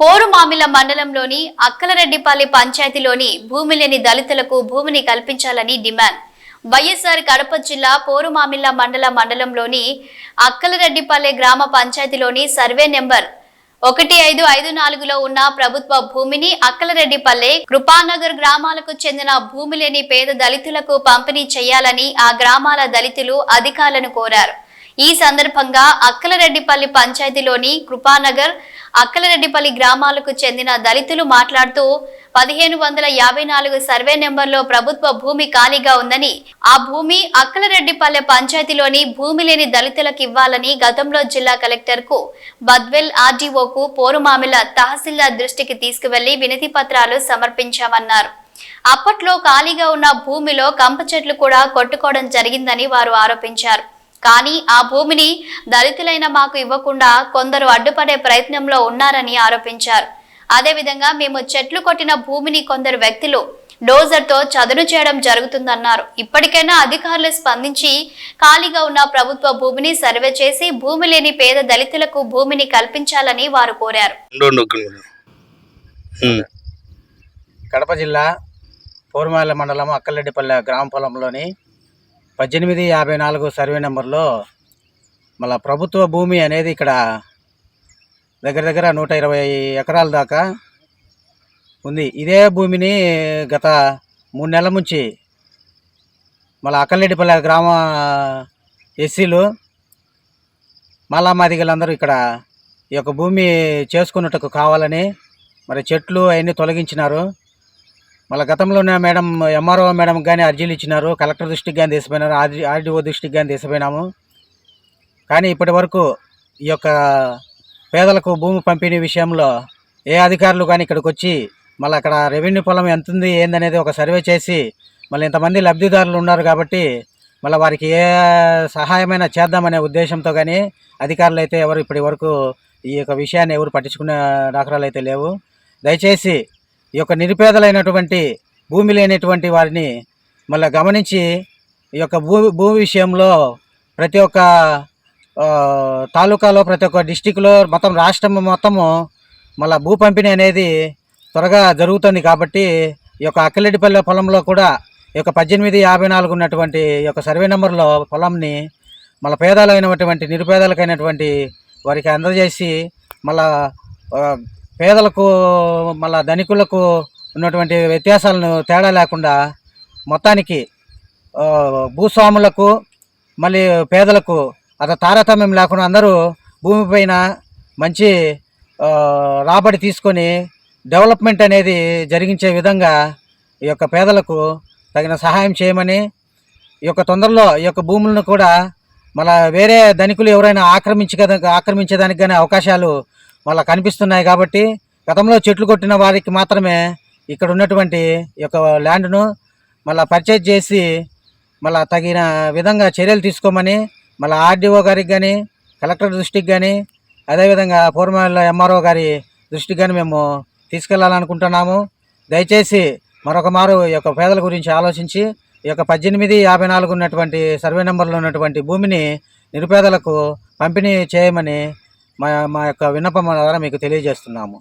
పోరుమామిల మండలంలోని అక్కలరెడ్డిపల్లి పంచాయతీలోని భూమి లేని దళితులకు భూమిని కల్పించాలని డిమాండ్. వైఎస్ఆర్ కడప జిల్లా పోరుమామిల్ల మండల మండలంలోని అక్కలరెడ్డిపల్లె గ్రామ పంచాయతీలోని సర్వే నెంబర్ ఒకటి ఐదు ఐదు నాలుగులో ఉన్న ప్రభుత్వ భూమిని అక్కలరెడ్డిపల్లె కృపానగర్ గ్రామాలకు చెందిన భూమి లేని పేద దళితులకు పంపిణీ చేయాలని ఆ గ్రామాల దళితులు అధికారులను కోరారు. ఈ సందర్భంగా అక్కలరెడ్డిపల్లి పంచాయతీలోని కృపానగర్ అక్కలరెడ్డిపల్లి గ్రామాలకు చెందిన దళితులు మాట్లాడుతూ పదిహేను వందల యాభై నాలుగు సర్వే నెంబర్లో ప్రభుత్వ భూమి ఖాళీగా ఉందని ఆ భూమి అక్కలరెడ్డిపల్లె పంచాయతీలోని భూమి లేని దళితులకు ఇవ్వాలని గతంలో జిల్లా కలెక్టర్కు బద్వెల్ ఆర్డీఓకు పోరుమామిల తహసీల్దార్ దృష్టికి తీసుకువెళ్ళి వినతి పత్రాలు సమర్పించామన్నారు. అప్పట్లో ఖాళీగా ఉన్న భూమిలో కంప చెట్లు కూడా కొట్టుకోవడం జరిగిందని వారు ఆరోపించారు. కానీ ఆ భూమిని దళితులైన మాకు ఇవ్వకుండా కొందరు అడ్డుపడే ప్రయత్నంలో ఉన్నారని ఆరోపించారు. అదేవిధంగా మేము చెట్లు కొట్టిన భూమిని కొందరు వ్యక్తులు డోజర్తో చదును చేయడం జరుగుతుందన్నారు. ఇప్పటికైనా అధికారులు స్పందించి ఖాళీగా ఉన్న ప్రభుత్వ భూమిని సర్వే చేసి భూమి లేని పేద దళితులకు భూమిని కల్పించాలని వారు కోరారు. కడప జిల్లా పూర్మాల మండలం అక్కలరెడ్డిపల్లె గ్రామ పొలంలోని పద్దెనిమిది యాభై నాలుగు సర్వే నెంబర్లో మళ్ళా ప్రభుత్వ భూమి అనేది ఇక్కడ దగ్గర దగ్గర నూట ఇరవై ఎకరాల దాకా ఉంది. ఇదే భూమిని గత మూడు నెలల నుంచి మళ్ళీ అక్కలరెడ్డిపల్లె గ్రామ ఎస్సీలు మల్లామాదిగలందరూ ఇక్కడ ఈ యొక్క భూమి చేసుకున్నట్టుకు కావాలని మరి చెట్లు అవన్నీ తొలగించినారు. మళ్ళీ గతంలోనే మేడం ఎంఆర్ఓ మేడం కానీ అర్జీలు ఇచ్చినారు. కలెక్టర్ దృష్టికి కానీ తీసిపోయినారు ఆర్డీ ఆర్డీఓ దృష్టికి కానీ తీసిపోయినాము కానీ ఇప్పటి వరకు ఈ యొక్క పేదలకు భూమి పంపిణీ విషయంలో ఏ అధికారులు కానీ ఇక్కడికి వచ్చి మళ్ళీ అక్కడ రెవెన్యూ పొలం ఎంత ఉంది ఏందనేది ఒక సర్వే చేసి మళ్ళీ ఇంతమంది లబ్ధిదారులు ఉన్నారు కాబట్టి మళ్ళీ వారికి ఏ సహాయమైనా చేద్దామనే ఉద్దేశంతో కానీ అధికారులు అయితే ఎవరు ఇప్పటి వరకు ఈ యొక్క విషయాన్ని ఎవరు పట్టించుకునే దాఖలాలు అయితే లేవు. దయచేసి ఈ యొక్క నిరుపేదలైనటువంటి భూమి లేనటువంటి వారిని మళ్ళీ గమనించి ఈ యొక్క భూ భూమి విషయంలో ప్రతి ఒక్క తాలూకాలో ప్రతి ఒక్క డిస్టిక్లో మొత్తం రాష్ట్రం మొత్తము మళ్ళీ భూ పంపిణీ అనేది త్వరగా జరుగుతుంది కాబట్టి ఈ యొక్క అక్కలెడ్డిపల్లె పొలంలో కూడా ఈ యొక్క పద్దెనిమిది యాభై నాలుగు ఉన్నటువంటి ఈ యొక్క సర్వే నెంబర్లో పొలంని మళ్ళీ పేదలైనటువంటి నిరుపేదలకైనటువంటి వారికి అందజేసి మళ్ళా పేదలకు మళ్ళా ధనికులకు ఉన్నటువంటి వ్యత్యాసాలను తేడా లేకుండా మొత్తానికి భూస్వాములకు మళ్ళీ పేదలకు అత తారతమ్యం లేకుండా అందరూ భూమిపైన మంచి రాబడి తీసుకొని డెవలప్మెంట్ అనేది జరిగించే విధంగా ఈ యొక్క పేదలకు తగిన సహాయం చేయమని ఈ యొక్క తొందరలో ఈ యొక్క భూములను కూడా మళ్ళా వేరే ధనికులు ఎవరైనా ఆక్రమించ ఆక్రమించేదానికి కానీ అవకాశాలు మళ్ళీ కనిపిస్తున్నాయి కాబట్టి గతంలో చెట్లు కొట్టిన వారికి మాత్రమే ఇక్కడ ఉన్నటువంటి ఈ యొక్క ల్యాండ్ను మళ్ళీ పర్చేజ్ చేసి మళ్ళీ తగిన విధంగా చర్యలు తీసుకోమని మళ్ళీ ఆర్డీఓ గారికి కానీ కలెక్టర్ దృష్టికి కానీ అదేవిధంగా పూర్వమల్ల ఎంఆర్ఓ గారి దృష్టికి కానీ మేము తీసుకెళ్ళాలనుకుంటున్నాము. దయచేసి మరొక మారు ఈ యొక్క పేదల గురించి ఆలోచించి ఈ యొక్క పద్దెనిమిది యాభై నాలుగు ఉన్నటువంటి సర్వే నెంబర్లో ఉన్నటువంటి భూమిని నిరుపేదలకు పంపిణీ చేయమని మా మా యొక్క విన్నపం ద్వారా మీకు తెలియజేస్తున్నాము.